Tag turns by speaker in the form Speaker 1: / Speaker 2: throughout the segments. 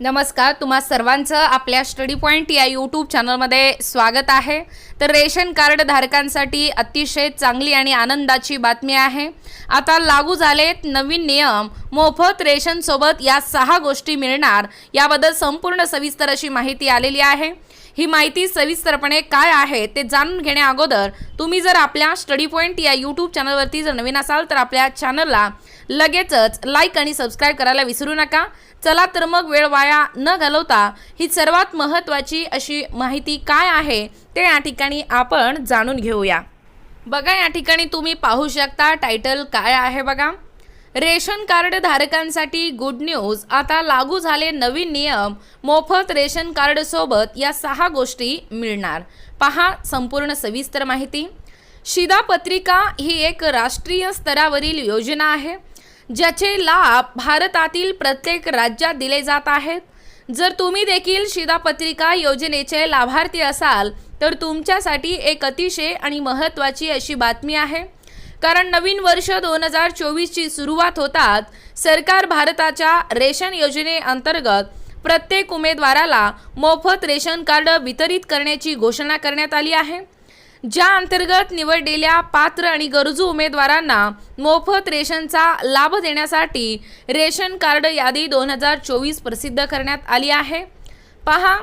Speaker 1: नमस्कार तुम्हा सर्वांचं आपल्या स्टडी पॉईंट या यूट्यूब चॅनलमध्ये स्वागत आहे. तर रेशन कार्ड धारकांसाठी अतिशय चांगली आणि आनंदाची बातमी आहे. आता लागू झालेत नवीन नियम. मोफत रेशनसोबत या सहा गोष्टी मिळणार याबद्दल संपूर्ण सविस्तर अशी माहिती आलेली आहे. ही माहिती सविस्तरपणे काय आहे ते जाणून घेण्या अगोदर तुम्ही जर आपल्या स्टडी पॉईंट या यूट्यूब चॅनलवरती जर नवीन असाल तर आपल्या चॅनलला लगेचच लाईक आणि सबस्क्राईब करायला विसरू नका. चला तर मग वेळ वाया न घालवता ही सर्वात महत्त्वाची अशी माहिती काय आहे ते या ठिकाणी आपण जाणून घेऊया. बघा या ठिकाणी तुम्ही पाहू शकता टायटल काय आहे बघा. रेशन कार्ड धारकांसाठी गुड न्यूज आता लागू झाले नवीन नियम. मोफत रेशन कार्ड सोबत या सहा गोष्टी मिळणार. पहा संपूर्ण सविस्तर माहिती. शिधापत्रिका ही एक राष्ट्रीय स्तरावरील योजना आहे. ज्याचे लाभ भारतातील प्रत्येक राज्यात दिले जात आहेत. जर तुम्ही देखील शिधापत्रिका योजनेचे लाभार्थी असाल तर तुमच्यासाठी एक अतिशय आणि महत्त्वाची अशी बातमी आहे. कारण नवीन वर्ष दोन हजार चोवीसची सुरुवात होतात सरकार भारताच्या रेशन योजनेअंतर्गत प्रत्येक उमेदवाराला मोफत रेशन कार्ड वितरित करण्याची घोषणा करण्यात आली आहे. ज्या अंतर्गत निवडलेल्या पात्र आणि गरजू उमेदवारांना मोफत रेशनचा लाभ देण्यासाठी रेशन कार्ड यादी दोन हजार चोवीस प्रसिद्ध करण्यात आली आहे. पहा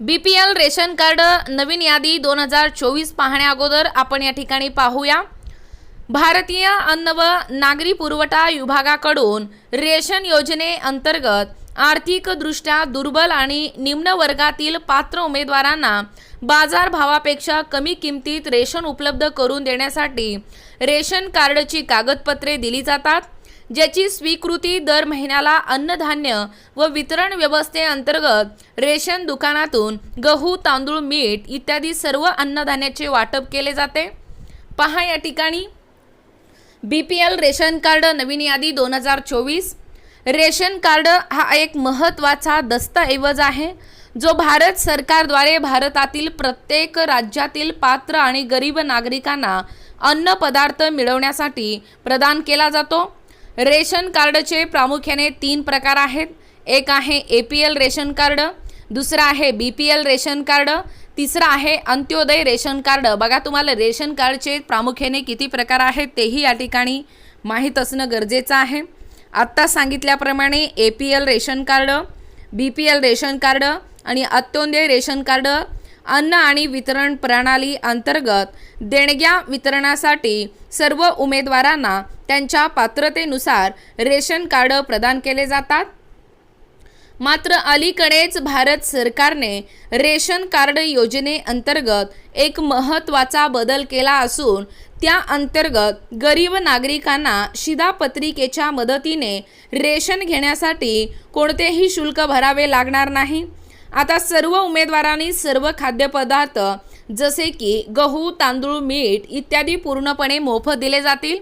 Speaker 1: B P L ration card नवीन यादी दोन हजार चोवीस पाहण्या अगोदर आपण या ठिकाणी पाहूया. भारतीय अन्न व नागरी पुरवठा विभागाकडून रेशन योजनेअंतर्गत आर्थिकदृष्ट्या दुर्बल आणि निम्न वर्गातील पात्र उमेदवारांना बाजारभावापेक्षा कमी किमतीत रेशन उपलब्ध करून देण्यासाठी रेशन कार्डची कागदपत्रे दिली जातात ज्याची स्वीकृती दर महिन्याला अन्नधान्य व वितरण व्यवस्थेअंतर्गत रेशन दुकानातून गहू तांदूळ मीठ इत्यादी सर्व अन्नधान्याचे वाटप केले जाते. पहा या ठिकाणी. B P L ration card नवीन यादी दोन हजार चोवीस. रेशन कार्ड हा एक महत्त्वाचा दस्तऐवज आहे. जो भारत सरकारद्वारे भारतातील प्रत्येक राज्यातील पात्र आणि गरीब नागरिकांना अन्न पदार्थ मिळवण्यासाठी प्रदान केला जातो. रेशन कार्डचे प्रामुख्याने तीन प्रकार आहेत. एक आहे A P L ration card दुसरं आहे B P L ration card तिसरं आहे अंत्योदय रेशन कार्ड. बघा तुम्हाला रेशन कार्डचे प्रामुख्याने किती प्रकार आहेत तेही या ठिकाणी माहीत असणं गरजेचं आहे. आत्ता सांगितल्याप्रमाणे A P L ration card B P L ration card आणि अंत्योदय रेशन कार्ड अन्न आणि वितरण प्रणाली अंतर्गत देणग्या वितरणासाठी सर्व उमेदवारांना त्यांच्या पात्रतेनुसार रेशन कार्ड प्रदान केले जातात. मात्र अलीकडेच भारत सरकारने रेशन कार्ड योजनेअंतर्गत एक महत्त्वाचा बदल केला असून त्या अंतर्गत गरीब नागरिकांना शिधापत्रिकेच्या मदतीने रेशन घेण्यासाठी कोणतेही शुल्क भरावे लागणार नाही. आता सर्व उमेदवारांनी सर्व खाद्यपदार्थ जसे की गहू तांदूळ मीठ इत्यादी पूर्णपणे मोफत दिले जातील.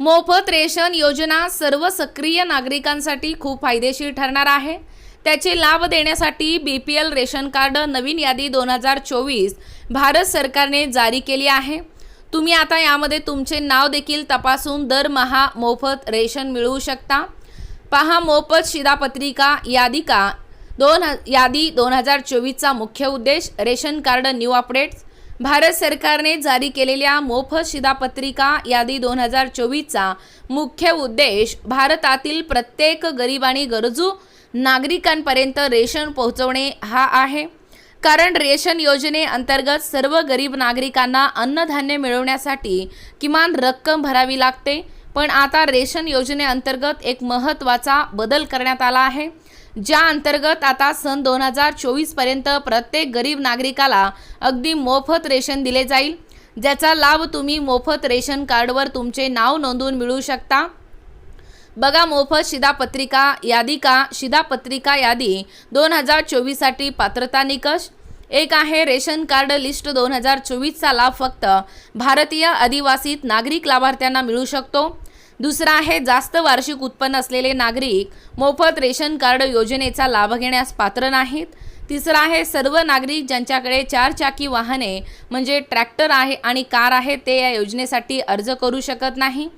Speaker 1: मोफत रेशन योजना सर्व सक्रिय नागरिकांसाठी खूप फायदेशीर ठरणार आहे. त्याचे लाभ देण्यासाठी B P L ration card नवीन यादी दोन हजार चोवीस भारत सरकारने जारी केली आहे. तुम्ही आता यामध्ये तुमचे नाव देखील तपासून दरमहा मोफत रेशन मिळवू शकता. पहा मोफत शिधापत्रिका यादिका दोन ह यादी दोन हजार चोवीसचा मुख्य उद्देश ration card new updates. Bharat सरकारने जारी केलेल्या मोफत शिधापत्रिका यादी दोन हजार चोवीसचा मुख्य उद्देश भारतातील प्रत्येक गरीब आणि गरजू नागरिकांपर्यंत रेशन पोहोचवणे हा आहे. कारण रेशन योजनेअंतर्गत सर्व गरीब नागरिकांना अन्नधान्य मिळवण्यासाठी किमान रक्कम भरावी लागते. पण आता रेशन योजनेअंतर्गत एक महत्त्वाचा बदल करण्यात आला आहे. ज्या अंतर्गत आता सन दोन हजार चोवीसपर्यंत प्रत्येक गरीब नागरिकाला अगदी मोफत रेशन दिले जाईल. ज्याचा लाभ तुम्ही मोफत रेशन कार्डवर तुमचे नाव नोंदवून मिळू शकता. बघा मोफत शिधापत्रिका यादी का? शिधापत्रिका यादी दोन हजार चोवीससाठी पात्रता निकष. एक आहे रेशन कार्ड लिस्ट दोन हजार चोवीसचा लाभ फक्त भारतीय आदिवासीत नागरिक लाभार्थ्यांना मिळू शकतो. दुसरा आहे जास्त वार्षिक उत्पन्न असलेले नागरिक मोफत रेशन कार्ड योजनेचा लाभ घेण्यास पात्र नाहीत. तिसरं आहे सर्व नागरिक ज्यांच्याकडे चार चाकी वाहने म्हणजे ट्रॅक्टर आहे आणि कार आहे ते या योजनेसाठी अर्ज करू शकत नाही.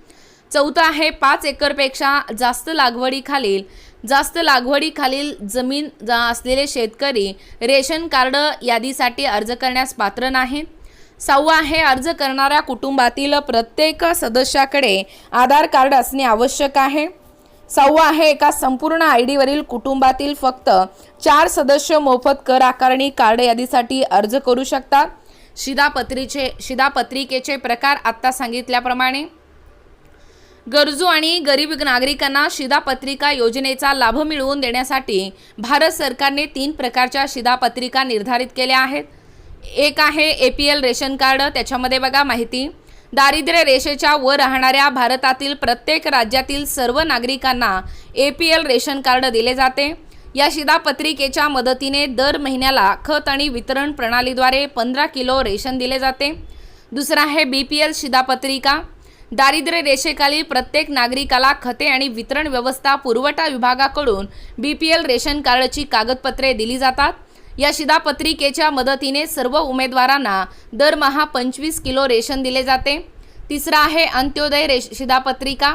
Speaker 1: चौथं आहे पाच एकरपेक्षा जास्त लागवडीखालील जास्त लागवडीखालील जमीन जा असलेले शेतकरी रेशन कार्ड यादीसाठी अर्ज करण्यास पात्र नाहीत. सहावं आहे अर्ज करणाऱ्या कुटुंबातील प्रत्येक सदस्याकडे आधार कार्ड असणे आवश्यक आहे. सहावं आहे एका संपूर्ण आय डीवरील कुटुंबातील फक्त चार सदस्य मोफत कर आकारणी कार्ड यादीसाठी अर्ज करू शकतात. शिधापत्रीचे शिधापत्रिकेचे प्रकार आत्ता सांगितल्याप्रमाणे. गरजू आणि गरीब नागरिकांना शिधापत्रिका योजनेचा लाभ मिळवून देण्यासाठी भारत सरकारने तीन प्रकारच्या शिधापत्रिका निर्धारित केल्या आहेत. एक आहे A P L ration card. त्याच्यामध्ये बघा माहिती. दारिद्र्य रेषेच्या वर राहणाऱ्या भारतातील प्रत्येक राज्यातील सर्व नागरिकांना A P L ration card दिले जाते. या शिधापत्रिकेच्या मदतीने दर महिन्याला खत आणि वितरण प्रणालीद्वारे पंधरा किलो रेशन दिले जाते. दुसरा आहे बी पी एल शिधापत्रिका दारिद्र्य रेषेखालील प्रत्येक नागरिकाला खते आणि वितरण व्यवस्था पुरवठा विभागाकडून बी पी एल रेशन कार्डची कागदपत्रे दिली जातात. या शिधापत्रिकेच्या मदतीने सर्व उमेदवारांना दरमहा पंचवीस किलो रेशन दिले जाते. तिसरा आहे अंत्योदय रेश शिधापत्रिका.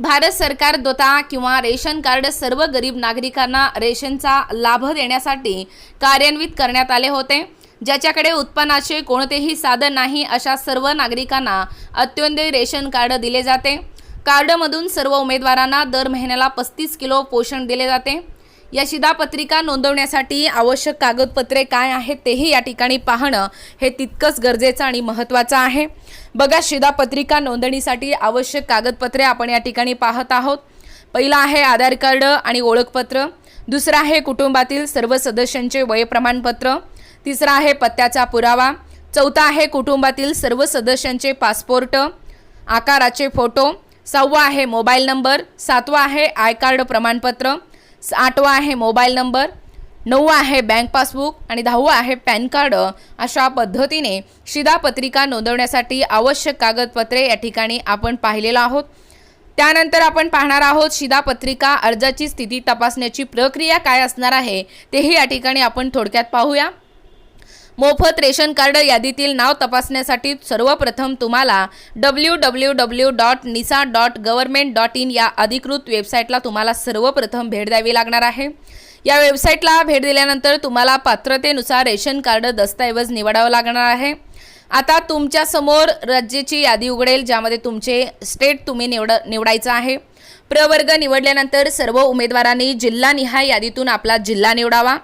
Speaker 1: भारत सरकार दोता किंवा रेशन कार्ड सर्व गरीब नागरिकांना रेशनचा लाभ देण्यासाठी कार्यान्वित करण्यात आले होते. ज्याच्याकडे उत्पन्नाचे कोणतेही साधन नाही अशा सर्व नागरिकांना अत्योदय रेशन कार्ड दिले जाते. कार्डमधून सर्व उमेदवारांना दर महिन्याला पस्तीस किलो पोषण दिले जाते. या शिधापत्रिका नोंदवण्यासाठी आवश्यक कागदपत्रे काय आहेत तेही या ठिकाणी पाहणं हे तितकंच गरजेचं आणि महत्त्वाचं आहे. बघा शिधापत्रिका नोंदणीसाठी आवश्यक कागदपत्रे आपण या ठिकाणी पाहत आहोत. पहिलं आहे आधार कार्ड आणि ओळखपत्र. दुसरं आहे कुटुंबातील सर्व सदस्यांचे वय प्रमाणपत्र. तिसरा आहे पत्त्याचा पुरावा. चौथा आहे कुटुंबातील सर्व सदस्यांचे पासपोर्ट आकाराचे फोटो. सहावा आहे मोबाईल नंबर. सातवा आहे आय कार्ड प्रमाणपत्र. आठवा आहे मोबाईल नंबर नववा आहे बँक पासबुक आणि दहावा आहे पॅन कार्ड. अशा पद्धतीने शिधापत्रिका नोंदवण्यासाठी आवश्यक कागदपत्रे या ठिकाणी आपण पाहिलेलं आहोत. त्यानंतर आपण पाहणार आहोत शिधापत्रिका अर्जाची स्थिती तपासण्याची प्रक्रिया काय असणार आहे तेही या ठिकाणी आपण थोडक्यात पाहूया. मोफत रेशन कार्ड यादीतील नाव तपासण्यासाठी सर्वप्रथम तुम्हाला डब्ल्यू डब्ल्यू डब्ल्यू डॉट निसा डॉट गव्हर्मेंट डॉट इन या अधिकृत वेबसाईटला तुम्हाला सर्वप्रथम भेट द्यावी लागणार आहे. या वेबसाईटला भेट दिल्यानंतर तुम्हाला पात्रतेनुसार रेशन कार्ड दस्तऐवज निवडावं लागणार आहे. आता तुमच्यासमोर राज्याची यादी उघडेल ज्यामध्ये तुमचे स्टेट तुम्ही निवड निवडायचं आहे. प्रवर्ग निवडल्यानंतर सर्व उमेदवारांनी जिल्हानिहाय यादीतून आपला जिल्हा निवडावा.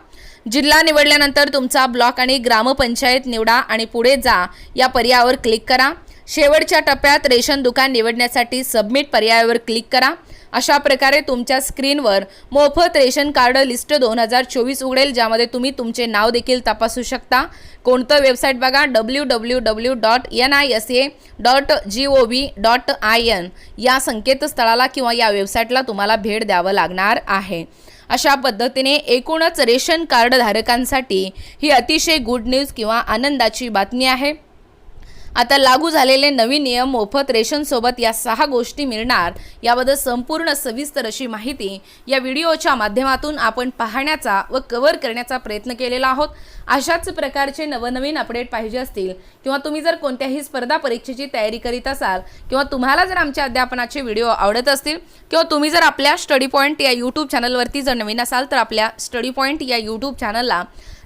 Speaker 1: जिल्हा निवडल्यानंतर तुमचा ब्लॉक आणि ग्रामपंचायत निवडा आणि पुढे जा. या पर्यायावर क्लिक करा. शेवटच्या टप्प्यात रेशन दुकान निवडण्यासाठी सबमिट पर्यायावर क्लिक करा. अशा प्रकारे तुमच्या स्क्रीनवर मोफत रेशन कार्ड लिस्ट दोन हजार चोवीस उघडेल ज्यामध्ये तुम्ही तुमचे नाव देखील तपासू शकता. कोणतं वेबसाईट बघा? W W W dot N I S A dot G O V dot I N या संकेतस्थळाला किंवा या वेबसाईटला तुम्हाला भेट द्यावं लागणार आहे अशा पद्धतीने एकूणच रेशन कार्ड धारकांसाठी ही अतिशय गुड न्यूज किंवा आनंदाची बातमी आहे. आता लागू झालेले नवीन नियम मोफत रेशनसोबत या सहा गोष्टी मिळणार याबद्दल संपूर्ण सविस्तर अशी माहिती या व्हिडिओच्या माध्यमातून आपण पाहण्याचा व कव्हर करण्याचा प्रयत्न केलेला आहोत. अशाच प्रकारचे नवनवीन अपडेट पाहिजे असतील किंवा तुम्ही जर कोणत्याही स्पर्धा परीक्षेची तयारी करीत असाल किंवा तुम्हाला जर आमच्या अध्यापनाचे व्हिडिओ आवडत असतील किंवा तुम्ही जर आपल्या स्टडी पॉईंट या यूट्यूब चॅनलवरती जर नवीन असाल तर आपल्या स्टडी पॉईंट या यूट्यूब चॅनलला